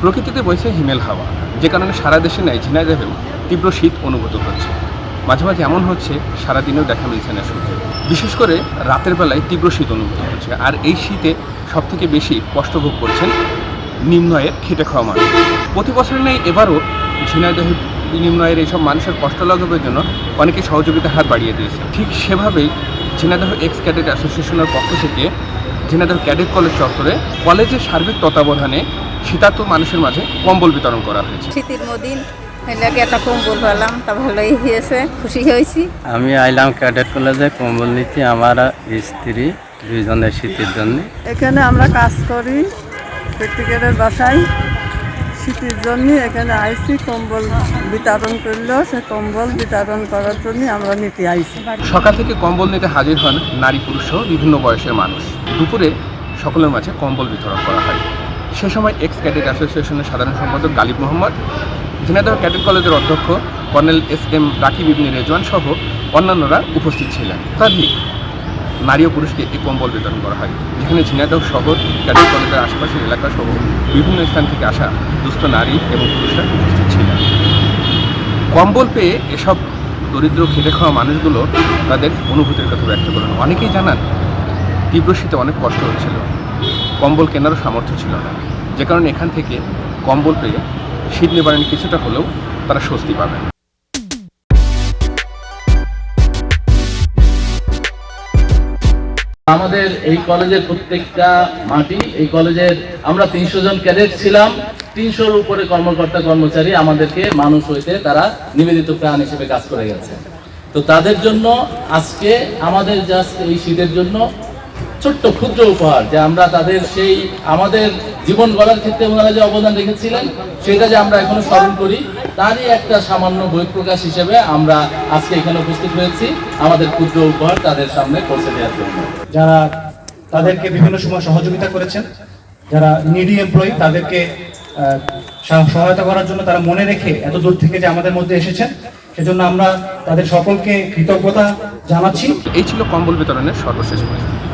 প্রকৃতিতে বইছে হিমেল হাওয়া। যে কারণে সারা দেশে নেয় ঝিনাইদহেও তীব্র শীত অনুভূত হচ্ছে। মাঝে মাঝে এমন হচ্ছে, সারাদিনেও দেখা মিলছে না সূর্যের বিশেষ করে রাতের বেলায় তীব্র শীত অনুভূত হচ্ছে। আর এই শীতে সবথেকে বেশি কষ্ট ভোগ করছেন নিম্নয়ের খেটে খাওয়া মানুষ। প্রতি বছরের নেই এবারও ঝিনাইদহের নিম্নয়ের এইসব মানুষের কষ্ট লাঘবের জন্য অনেকে সহযোগিতার হাত বাড়িয়ে দিয়েছে। ঠিক সেভাবেই ঝিনাইদহ এক্স ক্যাডেট অ্যাসোসিয়েশনের পক্ষ থেকে ঝিনাইদহ ক্যাডেট কলেজ চত্বরে কলেজের সার্বিক তত্ত্বাবধানে শীতার্থ মানুষের মাঝে কম্বল বিতরণ করা হয়েছে। শীতের মদিন লাগে একটা কম্বল পেলাম তা ভালোই হয়েছে খুশি হয়েছি। আমি আইলাম ক্যাডেট কলেজে কম্বল নিতে আমার স্ত্রী দুইজনের শীতের জন্য। এখানে আমরা কাজ করি প্র্যাকটিক্যালের বাসায়। শীতের জন্য এখানে আইসি কম্বল বিতরণ করল। সে কম্বল বিতরণ করার জন্য আমরা নিতে আইসি। সকাল থেকে কম্বল নিতে হাজির হন নারী পুরুষ সহ বিভিন্ন বয়সের মানুষ। দুপুরে সকলের মাঝে কম্বল বিতরণ করা হয়। সে সময় এক্স ক্যাডেট অ্যাসোসিয়েশনের সাধারণ সম্পাদক গালিব মোহাম্মদ, ঝিনাইদহ ক্যাডেট কলেজের অধ্যক্ষ colonel S M Rakib Ibne Rezwan সহ অন্যান্যরা উপস্থিত ছিলেন। শতাধিক নারী ও পুরুষকে এই কম্বল বিতরণ করা হয়, যেখানে ঝিনাইদহ শহর ক্যাডেট কলেজের আশেপাশের এলাকা সহ বিভিন্ন স্থান থেকে আসা দুস্থ নারী এবং পুরুষরা উপস্থিত ছিলেন। কম্বল পেয়ে এসব দরিদ্র, খেটে খাওয়া মানুষগুলো তাদের অনুভূতির কথা ব্যক্ত করেন। অনেকেই জানান, তীব্র শীতে অনেক কষ্ট হচ্ছিল। কম্বল কেনারও সামর্থ্য ছিল না। যে কারণে এখান থেকে কম্বল পেয়ে শীত নিবারণে কিছুটা হলেও তারা স্বস্তি পাবেন আমাদের এই কলেজের প্রত্যেকটা মাটি, এই কলেজের আমরা তিনশো জন ক্যাডেট ছিলাম। তিনশোর উপরে কর্মকর্তা, কর্মচারী আমাদেরকে মানুষ হইতে তারা নিবেদিত প্রাণ হিসেবে কাজ করে গেছে। তো তাদের জন্য আজকে আমাদের জাস্ট এই শীতের জন্য ছোট্ট ক্ষুদ্র উপহার যে আমরা তাদের সেই আমাদের জীবন গড়ার ক্ষেত্রে ওনারা যে অবদান রেখেছিলেন সেটা যে আমরা এখনও স্মরণ করি তারই একটা সামান্য বহিঃপ্রকাশ হিসেবে আমরা আজকে এখানে উপস্থিত হয়েছি। আমাদের ক্ষুদ্র উপহার তাদের সামনে পৌঁছে দেওয়ার জন্য। যারা তাদেরকে বিভিন্ন সময় সহযোগিতা করেছেন যারা নিডি এমপ্লয়ি তাদেরকে আহ, সহায়তা করার জন্য তারা মনে রেখে এত দূর থেকে যে আমাদের মধ্যে এসেছেন সেজন্য আমরা তাদের সকলকে কৃতজ্ঞতা জানাচ্ছি। এই ছিল কম্বল বিতরণের সর্বশেষ পরিস্থিতি